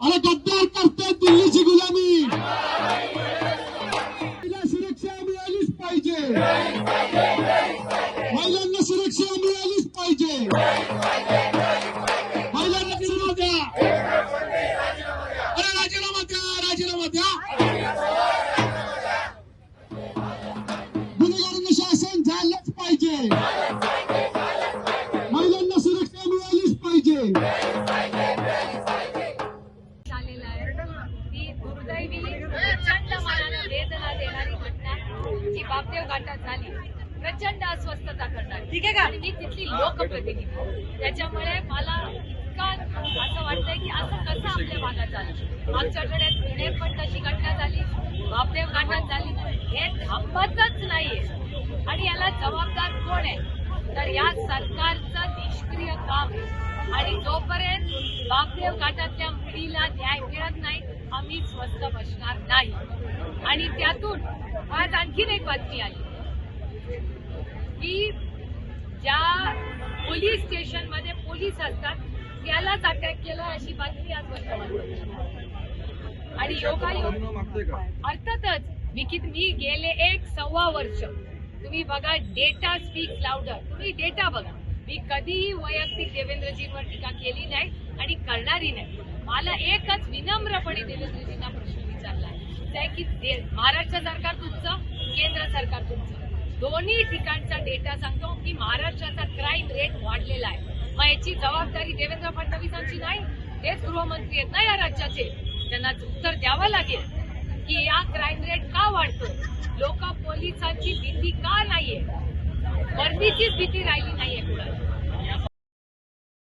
Ale to Darkar Tendulli ची गुलामी महिला सुरक्षा मिळालीच पाहिजे महिलांना सुरक्षा मिळालीच पाहिजे महिलांना सुरू द्या अरे राजीनामा द्या राजीनामा द्या गुन्हेगारांना शासन झालंच पाहिजे महिलांना सुरक्षा मिळालीच पाहिजे जी बापदेव घाटात झाली. प्रचंड अस्वस्थता करणार ठीक आहे का? आणि मी तिथली लोकप्रतिनिधी. त्याच्यामुळे मला इतका असं वाटतंय की असं कसं आपल्या भागात झालं. मागच्या आठवड्यात पुण्यात पण तशी घटना झाली बापदेव घाटात झाली. हे थांबतच नाहीये. आणि याला जबाबदार कोण आहे? तर या सरकारचं निष्क्रिय काम आहे. आणि जोपर्यंत बापदेव घाटातल्या मुलीला न्याय आम्ही स्वस्थ बसणार नाही. आणि त्यातून आज आणखीन एक बातमी आली. की ज्या पोलीस स्टेशनमध्ये पोलीस असतात त्यालाच अटॅक केला अशी बातमी आज आणि योगायोग अर्थातच मी किती मी गेले एक सव्वा वर्ष. तुम्ही बघा डेटा स्पीक लाउडर तुम्ही डेटा बघा. मी कधीही वैयक्तिक देवेंद्रजींवर टीका केली नाही आणि करणारी नाही. मला एकच विनम्रपणे देवेंद्रजींना प्रश्न विचारला आहे. की महाराष्ट्र सरकार तुमचं केंद्र सरकार तुमचं. दोन्ही ठिकाणचा डेटा सांगतो की महाराष्ट्राचा क्राईम रेट वाढलेला आहे. मग याची जबाबदारी देवेंद्र फडणवीसांची नाही तेच गृहमंत्री आहेत ना या राज्याचे. त्यांना उत्तर द्यावं लागेल की या क्राईम रेट का वाढतो लोक पोलिसांची भीती का नाहीये? भीतीच भीती राहिली नाहीये कुणाला